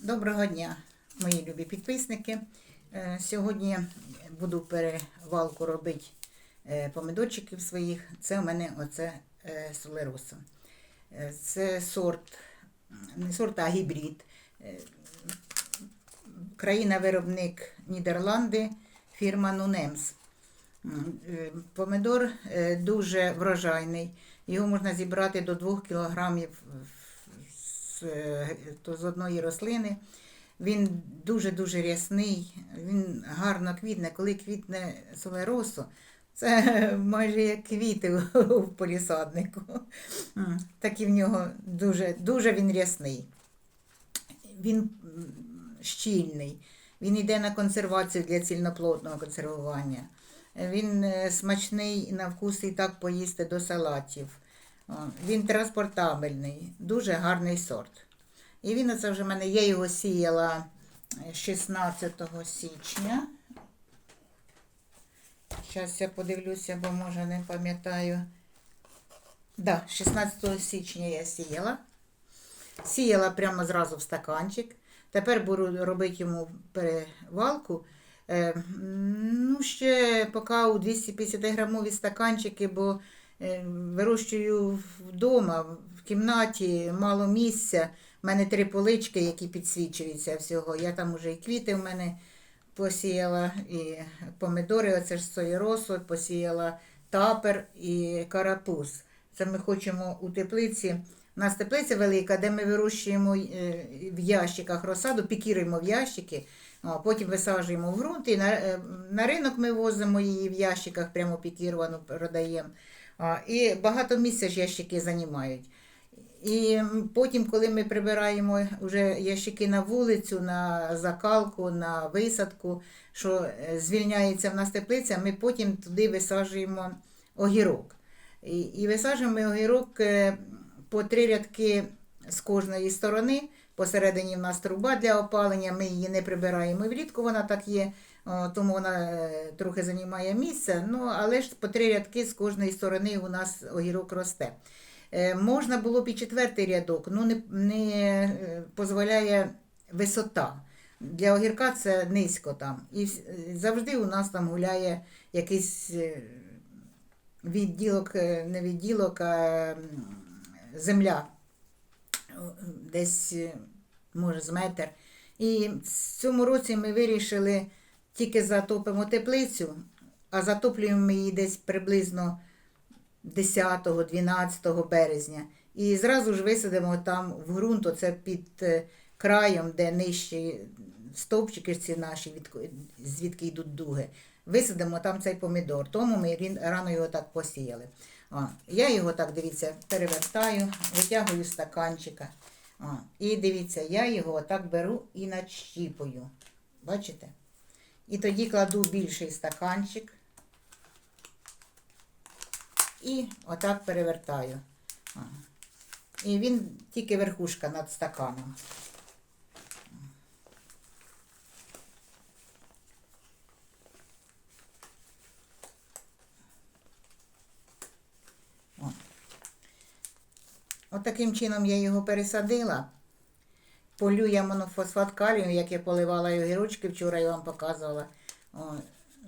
Доброго дня, мої любі підписники. Е, Сьогодні буду перевалку робити е, помидорчиків своїх. Це у мене оце солероса. Е, Це сорт, не сорт, а гібрид. Країна-виробник Нідерланди, фірма Нунемс. Помидор дуже врожайний. Його можна зібрати до 2 кілограмів з, е, то з одної рослини. Він дуже-дуже рясний, він гарно квітне. Коли квітне солеросо, це майже як квіти у- полісаднику. М, Такий в нього дуже, дуже він рясний. Він щільний. Він йде на консервацію для цільноплотного консервування. Він е, смачний на вкус і так поїсти до салатів. О, Він транспортабельний, дуже гарний сорт. І він оце вже в мене, я його сіяла е, 16 січня. Зараз я подивлюся, бо може не пам'ятаю. Да, 16 січня я сіяла. Сіяла прямо зразу в стаканчик. Тепер буду робити йому перевалку. Е, ну, ще поки у 250 грамові стаканчики, бо е, вирощую вдома, в кімнаті, мало місця. У мене три полички, які підсвічуються всього. Я там уже і квіти в мене посіяла, і помидори, оце ж соєросу, посіяла тапер і карапуз. Це ми хочемо у теплиці. У нас теплиця велика, де ми вирощуємо е, в ящиках розсаду, пікіруємо в ящики, потім висаджуємо в ґрунт і на, е, на ринок ми возимо її в ящиках, прямо пікіровану продаємо. І багато місця ж ящики займають. І потім, коли ми прибираємо вже ящики на вулицю, на закалку, на висадку, що е, звільняється в нас теплиця, ми потім туди висаджуємо огірок. І висаджуємо огірок е, по три рядки з кожної сторони. Посередині в нас труба для опалення, ми її не прибираємо влітку, вона так є, тому вона е, трохи займає місце. Ну, але ж по три рядки з кожної сторони у нас огірок росте. Е, Можна було б і четвертий рядок, ну не, не е, дозволяє висота. Для огірка це низько там. І завжди у нас там гуляє якийсь відділок, не відділок, а земля. Десь, е, може, з метр. І в цьому році ми вирішили тільки затопимо теплицю, а затоплюємо ми її десь приблизно 10-12 березня. І зразу ж висадимо там в ґрунт, оце під е, краєм, де нижчі стовпчики ці наші, звідки йдуть дуги. Висадимо там цей помідор. Тому ми рано його так посіяли. О, я його так, дивіться, перевертаю, витягую стаканчика. О, і дивіться, я його отак беру і начіпую. Бачите? І тоді кладу більший стаканчик. І отак перевертаю. І він тільки верхушка над стаканом. От таким чином я його пересадила. Полю я монофосфат калію, як я поливала і огірочки, вчора я вам показувала. О,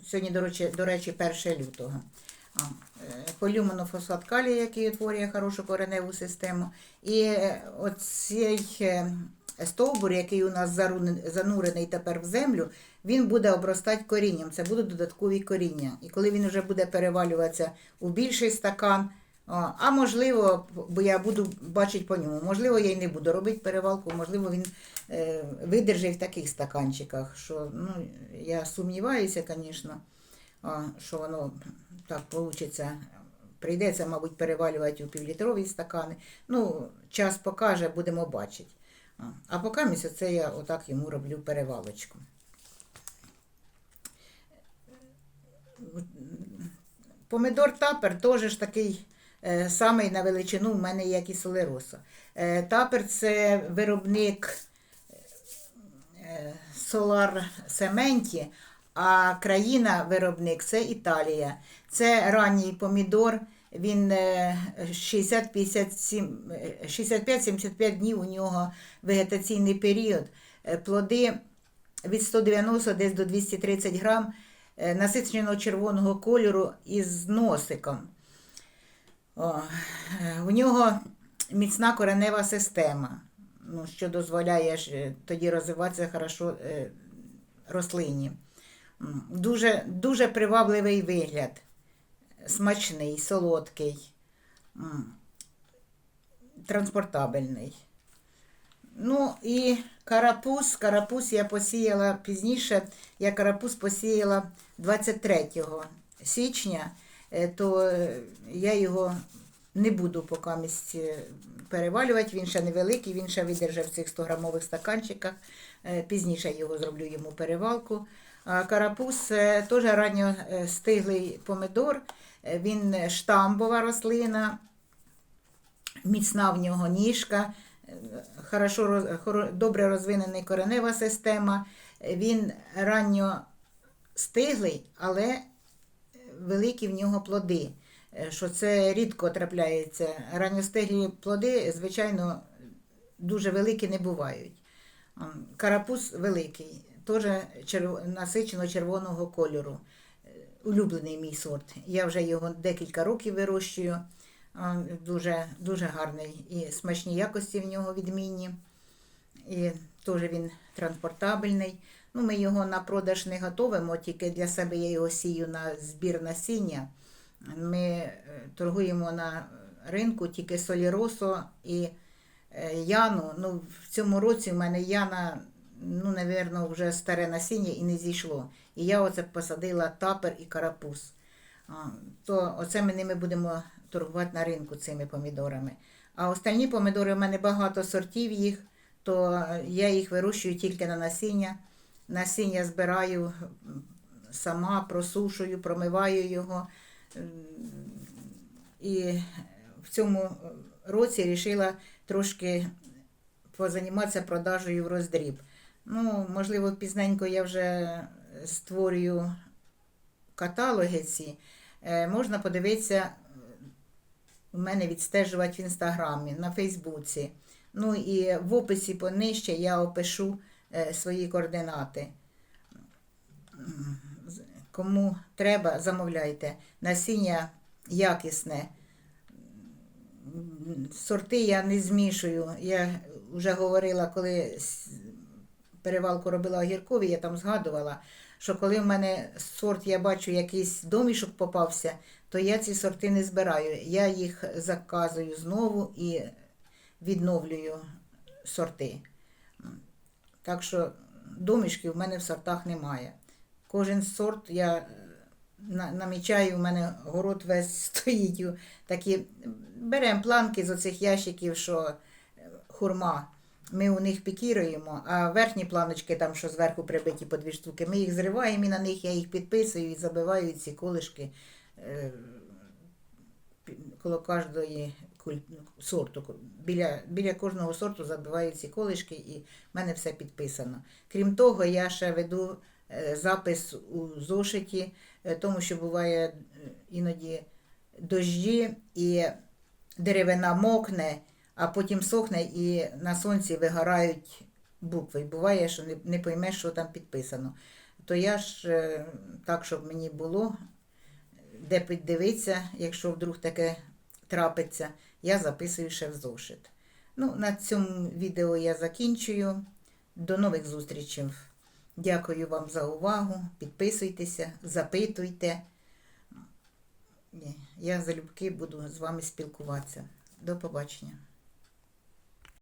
сьогодні, до речі, до речі, 1 лютого. Е, Полю монофосфат калію, який утворює хорошу кореневу систему. І е, оцей е, стовбур, який у нас занурений тепер в землю, він буде обростати корінням. Це будуть додаткові коріння. І коли він вже буде перевалюватися у більший стакан, а можливо, бо я буду бачити по ньому. Можливо, я й не буду робити перевалку, можливо, він е, видержить в таких стаканчиках, що ну, я сумніваюся, звісно, що воно так вийде. Прийдеться, мабуть, перевалювати у півлітрові стакани. Ну, час покаже, будемо бачити. А, поки це я отак йому роблю перевалочку. Помидор тапер теж такий самий на величину в мене, як і солероса. Е, тапер це виробник е, Solar Сементі, а країна виробник це Італія. Це ранній помідор. Він е, 60-57 е, 65-75 днів у нього вегетаційний період. е, плоди від 190 десь до 230 грам е, насиченого червоного кольору із носиком. О, е, у нього міцна коренева система, ну, що дозволяє е, тоді розвиватися хорошо е, рослині. Дуже, дуже привабливий вигляд, смачний, солодкий, транспортабельний. Ну і карапуз. Карапуз я посіяла пізніше. Я карапуз посіяла 23 січня, то е, я його не буду поки місць е, перевалювати. Він ще невеликий, він ще видержав в цих 100 грамових стаканчиках. Е, Пізніше його зроблю йому перевалку. А карапуз е, теж ранньо е, стиглий помидор. Е, Він штамбова рослина, міцна в нього ніжка, е, хорошо, добре розвинена коренева система. Е, Він ранньо стиглий, але е, великі в нього плоди. Е, Що це рідко трапляється. Ранньостиглі плоди, звичайно, дуже великі не бувають. Карапуз великий, теж насичено червоного кольору. Е, Улюблений мій сорт. Я вже його декілька років вирощую. Дуже, дуже гарний і смачні якості в нього відмінні. І теж він транспортабельний. Ну, ми його на продаж не готовимо, тільки для себе я його сію на збір насіння. Ми е, торгуємо на ринку тільки соліросо і е, яну. Ну, в цьому році в мене яна, ну, напевно, вже старе насіння і не зійшло. І я оце посадила тапер і карапуз. То оце ми ними будемо торгувати на ринку цими помідорами. А остальні помідори в мене багато сортів їх, то я їх вирощую тільки на насіння. Насіння збираю сама, просушую, промиваю його. І в цьому році вирішила трошки позаніматися продажею в роздріб. Ну, можливо, пізненько я вже створюю каталоги ці. Е, Можна подивитися у мене відстежувати в інстаграмі, на Фейсбуці. Ну і в описі понижче я опишу свої координати. Кому треба, замовляйте. Насіння якісне. Сорти я не змішую. Я вже говорила, коли перевалку робила огіркові, я там згадувала, що коли в мене сорт, я бачу, якийсь домішок попався, то я ці сорти не збираю. Я їх заказую знову і відновлюю сорти. Так що домішків в мене в сортах немає. Кожен сорт я е, намічаю, у мене город весь стоїть. Такі беремо планки з оцих ящиків, що е, хурма. Ми у них пікіруємо, а верхні планочки, там, що зверху прибиті по дві штуки, ми їх зриваємо і на них я їх підписую і забиваю ці колишки е, коло кожної сорту. Біля, біля кожного сорту забиваю ці колишки і в мене все підписано. Крім того, я ще веду е, запис у зошиті, е, тому що буває е, іноді дощі і деревина мокне, а потім сохне і на сонці вигорають букви. Буває, що не, не поймеш, що там підписано. То я ж так, щоб мені було, де піддивитися, якщо вдруг таке трапиться, я записую ще в зошит. Ну, на цьому відео я закінчую. До нових зустрічей. Дякую вам за увагу. Підписуйтеся, запитуйте. Я залюбки буду з вами спілкуватися. До побачення.